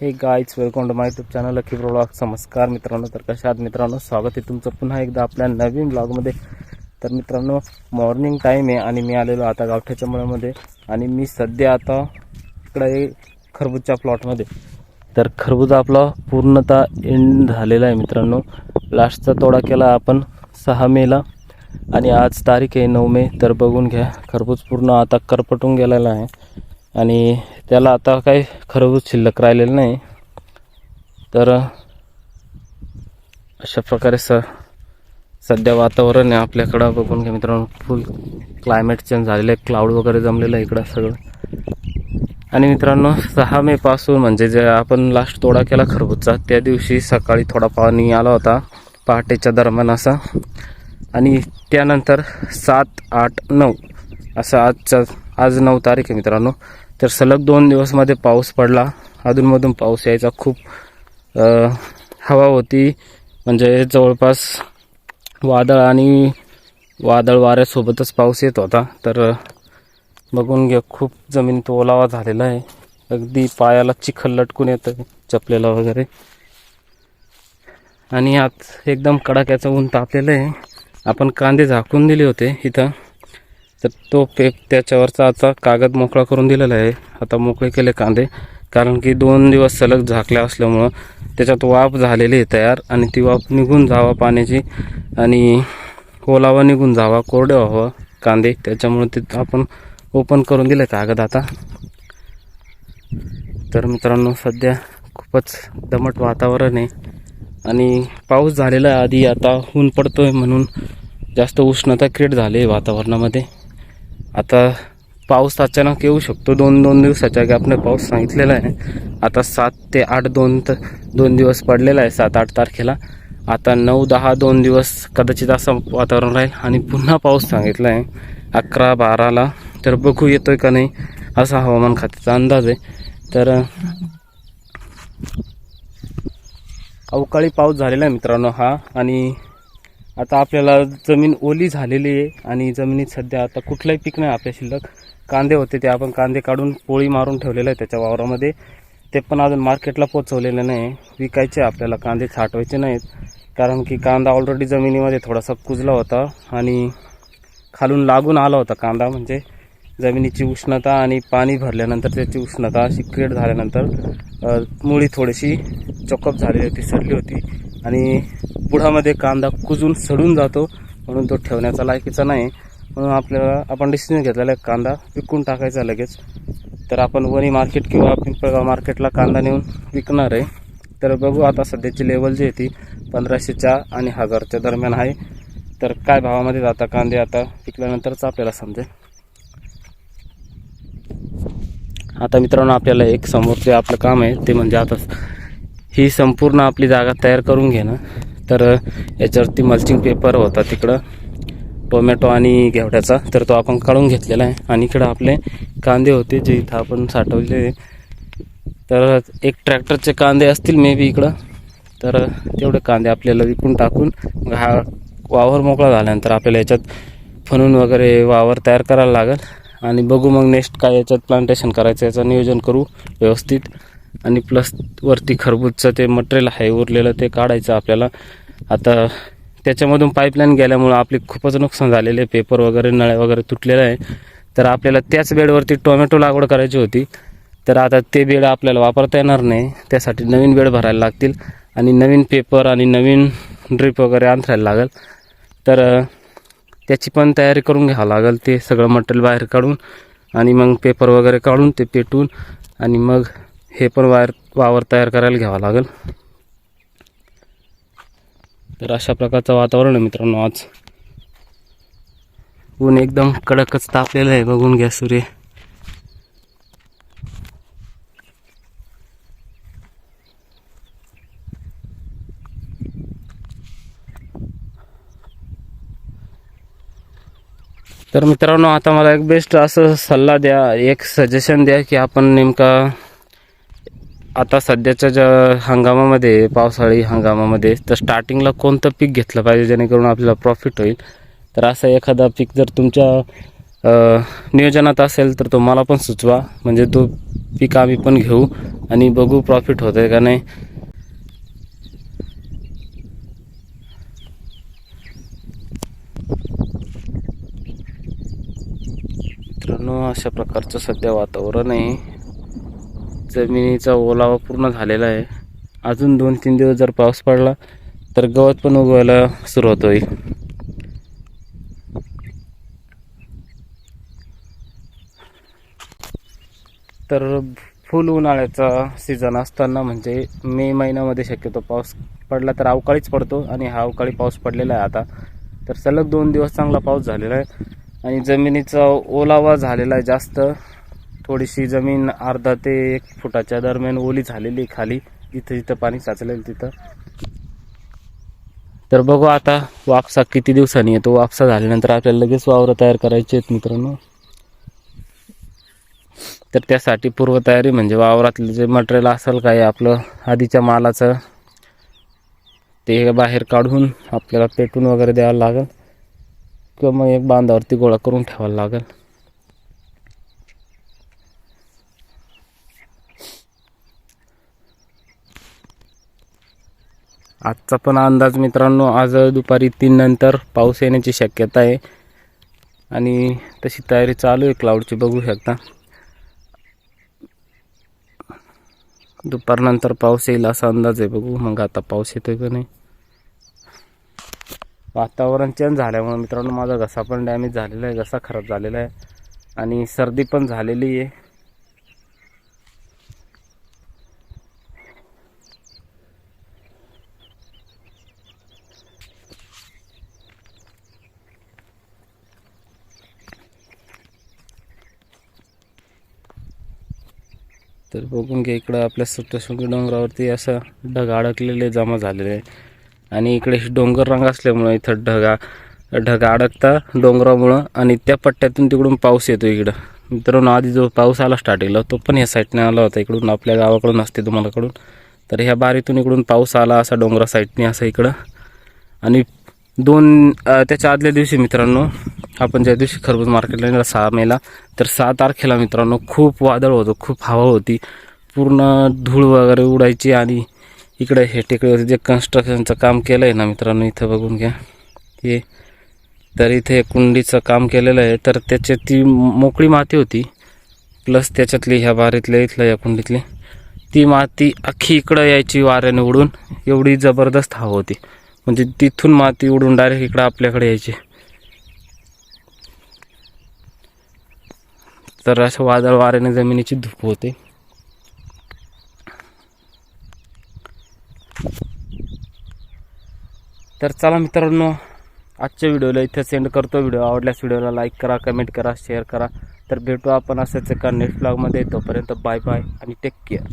Hey guys welcome to my YouTube channel Lakhi blog नमस्कार मित्रांनो तर कशा आहात मित्रांनो? स्वागत आहे तुमचं पुन्हा एकदा आपल्या नवीन ब्लॉगमध्ये तर मित्रांनो मॉर्निंग टाईम आहे आणि मी आलेलो आता गावठ्याच्या मुळामध्ये आणि मी सध्या आता इकडे खरबूजच्या प्लॉटमध्ये तर खरबूज आपला पूर्णतः एंड झालेला आहे मित्रांनो. लास्टचा तोडा केला आपण सहा मेला आणि आज तारीख आहे नऊ मे. तर बघून घ्या खरबूज पूर्ण आता करपटून गेलेला आहे. आणि त्याला आता काही खरबूज शिल्लक राहिलेलं नाही. तर अशा प्रकारे स सध्या वातावरण आहे आपल्याकडं. बघून घ्या मित्रांनो फुल क्लायमेट चेंज झालेलं आहे. क्लाउड वगैरे जमलेलं आहे इकडं सगळं. आणि मित्रांनो सहा मे पासून म्हणजे जे आपण लास्ट तोडा केला खरबूजचा त्या दिवशी सकाळी थोडा पाणी आला होता. पहाटेच्या दरम्यान असा. आणि त्यानंतर सात आठ नऊ असं आजचा आज नऊ तारीख आहे मित्रांनो. तर सलग दोन दिवसमध्ये पाऊस पडला. अधूनमधून पाऊस यायचा खूप हवा होती. म्हणजे जवळपास वादळ आणि वादळ वाऱ्यासोबतच पाऊस येत होता. तर बघून घ्या खूप जमीन तो ओलावा झालेला आहे. अगदी पायाला चिखल लटकून येतं चपलेला वगैरे. आणि आत एकदम कडाक्याचं ऊन तापलेलं आहे. आपण कांदे झाकून दिले होते इथं. तर तो पेप त्याच्यावरचा आता कागद मोकळा करून दिलेला आहे. आता मोकळे केले कांदे. कारण की दोन दिवस सलग झाकल्या असल्यामुळं त्याच्यात वाफ झालेली आहे तयार आणि ती वाफ निघून जावा पाण्याची आणि ओलावा निघून जावा कोरडे व्हावं कांदे. त्याच्यामुळे ते आपण ओपन करून दिलं कागद आता. तर मित्रांनो सध्या खूपच दमट वातावरण आहे आणि पाऊस झालेला आहे आधी आता ऊन पडतोय म्हणून जास्त उष्णता क्रिएट झाली आहे वातावरणामध्ये. आता पाऊस अचानक येऊ शकतो. दोन दोन दिवसाच्या गॅपने पाऊस सांगितलेला आहे. आता सात ते आठ दोन त दोन दिवस पडलेला आहे सात आठ तारखेला. आता नऊ दहा दोन दिवस कदाचित असं वातावरण राहील आणि पुन्हा पाऊस सांगितला आहे. अकरा बाराला. तर बघू येतोय का नाही असा हवामान खात्याचा अंदाज आहे. तर अवकाळी पाऊस झालेला आहे मित्रांनो हा. आणि आता आपल्याला जमीन ओली झालेली आहे आणि जमिनीत सध्या आता कुठलंही पीक नाही आपल्या शिल्लक. कांदे होते ते आपण कांदे काढून पोळी मारून ठेवलेलं आहे त्याच्या वावरामध्ये. ते पण अजून मार्केटला पोचवलेलं नाही. विकायचे आपल्याला कांदे साठवायचे नाहीत. कारण की कांदा ऑलरेडी जमिनीमध्ये थोडासा कुजला होता आणि खालून लागून आला होता कांदा म्हणजे जमिनीची उष्णता आणि पाणी भरल्यानंतर त्याची उष्णता अशी क्रिएट झाल्यानंतर मुळी थोडीशी चॉकअप झालेली होती सरली होती. आणि पुढामध्ये कांदा कुजून सडून जातो म्हणून तो ठेवण्याचा लायकीचा नाही. म्हणून आपल्याला आपण डिसिजन घेतलेला आहे कांदा विकून टाकायचा लगेच. तर आपण वणी मार्केट किंवा पिंपळगाव मार्केटला कांदा नेऊन विकणार आहे. तर बघू आता सध्याची लेवल जी आहे ती पंधराशेच्या आणि हजारच्या दरम्यान आहे. तर काय भावामध्ये जाता कांदे आता विकल्यानंतरच आपल्याला समजेल. आता मित्रांनो आपल्याला एक समोरचे आपलं काम आहे ते म्हणजे आता ही संपूर्ण आपली जागा तयार करून घेणं तर याच्यावरती मल्चिंग पेपर होता तिकडं. टोमॅटो आणि घेवड्याचा. तर तो आपण काढून घेतलेला आहे. आणि इकडं आपले कांदे होते जे इथं आपण साठवले तर एक ट्रॅक्टरचे कांदे असतील मे बी इकडं. तर तेवढे कांदे आपल्याला विकून टाकून हा वावर मोकळा झाल्यानंतर आपल्याला याच्यात फणून वगैरे वावर तयार करायला लागेल. आणि बघू मग नेक्स्ट काय याच्यात प्लांटेशन करायचं याचं नियोजन करू व्यवस्थित. आणि प्लस वरती खरबूजचं ते मटेरियल आहे उरलेलं ते काढायचं आपल्याला. आता त्याच्यामधून पाईपलाईन गेल्यामुळं आपली खूपच नुकसान झालेले पेपर वगैरे नळे वगैरे तुटलेलं आहे. तर आपल्याला त्याच बेडवरती टोमॅटो लागवड करायची होती. तर आता ते बेड आपल्याला वापरता येणार नाही. त्यासाठी नवीन बेड भरायला लागतील. आणि नवीन पेपर आणि नवीन ड्रीप वगैरे अंथरायला लागेल. तर त्याची पण तयारी करून घ्यावं लागेल. ते सगळं मटेरियल बाहेर काढून आणि मग पेपर वगैरे काढून ते पेटून आणि मग हे पण वायर वावर तयार करायला घ्यावं लागेल. तर अशा प्रकारचं वातावरण आहे मित्रांनो आज. ऊन एकदम कडकच तापलेलं आहे बघून घ्या सूर्य. तर मित्रांनो आता मला एक बेस्ट असं सल्ला द्या एक सजेशन द्या की आपण नेमका आता सध्याच्या ज्या हंगामामध्ये पावसाळी हंगामामध्ये तर स्टार्टिंगला कोणतं पीक घेतलं पाहिजे जेणेकरून आपल्याला प्रॉफिट होईल? तर असं एखादा पीक जर तुमच्या नियोजनात असेल तर तो मला पण सुचवा. म्हणजे तो पीक आम्ही पण घेऊ आणि बघू प्रॉफिट होतंय का नाही. मित्रांनो अशा प्रकारचं सध्या वातावरण आहे. जमिनीचा ओलावा पूर्ण झालेला आहे. अजून दोन तीन दिवस जर पाऊस पडला तर गवत पण उगवायला सुरुवात होईल. तर फुल उन्हाळ्याचा सीझन असताना म्हणजे मे महिन्यामध्ये शक्यतो पाऊस पडला तर अवकाळीच पडतो आणि हा अवकाळी पाऊस पडलेला आहे आता. तर सलग दोन दिवस चांगला पाऊस झालेला आहे आणि जमिनीचा ओलावा झालेला आहे जास्त. थोडीशी जमीन अर्धा ते एक फुटाच्या दरम्यान ओली झालेली आहे खाली. जिथं जिथं पाणी साचलेलं तिथं. तर बघू आता वापसा किती दिवसांनी येतो. वापसा झाल्यानंतर आपल्याला लगेच वावरं तयार करायचे आहेत मित्रांनो. तर त्यासाठी पूर्वतयारी म्हणजे वावरातलं जे मटेरियल असेल काय आपलं आधीच्या मालाचं ते बाहेर काढून आपल्याला पेटून वगैरे द्यावं लागेल. किंवा मग एक बांधावरती गोळा करून ठेवायला लागेल. आजचा पण अंदाज मित्रांनो आज दुपारी तीन नंतर पाऊस येण्याची शक्यता आहे. आणि तशी तयारी चालू आहे क्लाउडची बघू शकता. दुपारनंतर पाऊस येईल असा अंदाज आहे. बघू मग आता पाऊस येतोय का नाही. वातावरण चेंज झाल्यामुळे मित्रांनो माझा घसा पण डॅमेज झालेला आहे. घसा खराब झालेला आहे. आणि सर्दी पण झालेली आहे. तर बघून घ्या इकडं आपल्या सप्तशृंगी डोंगरावरती असं ढग अडकलेले जमा झालेले आहे आणि इकडे डोंगर रंग असल्यामुळं इथं ढगा ढग अडकता डोंगरामुळं आणि त्या पट्ट्यातून तिकडून पाऊस येतो इकडं. मित्रांनो आधी जो पाऊस आला स्टार्टिंगला तो पण ह्या साईडने आला होता. इकडून आपल्या गावाकडून असते तुम्हालाकडून तर ह्या बारीतून इकडून पाऊस आला असा डोंगरा साईडने असं इकडं. आणि दोन त्याच्या आदल्या दिवशी मित्रांनो आपण ज्या दिवशी खरबूज मार्केटला नेला सहा मेला तर सहा तारखेला मित्रांनो खूप वादळ होतं खूप हवा होती. पूर्ण धूळ वगैरे उडायची आणि इकडे हे टेकडीवरती जे कन्स्ट्रक्शनचं काम केलं आहे ना मित्रांनो इथं बघून घ्या. हे तर इथे कुंडीचं काम केलेलं आहे तर त्याच्यात ती मोकळी माती होती. प्लस त्याच्यातली ह्या बारीतल्या इथल्या या कुंडीतली ती माती अख्खी इकडं यायची वाऱ्याने उडून एवढी जबरदस्त हवा होती. म्हणजे तिथून माती उडून डायरेक्ट इकडं आपल्याकडे यायची. तर असं वादळ वाऱ्याने जमिनीची धूप होते. तर चला मित्रांनो आजच्या व्हिडिओला इथे सेंड करतो. व्हिडिओ आवडल्यास व्हिडिओला लाईक करा कमेंट करा शेअर करा. तर भेटू आपण असंच एका नेक्स्ट ब्लॉगमध्ये तोपर्यंत बाय बाय आणि टेक केअर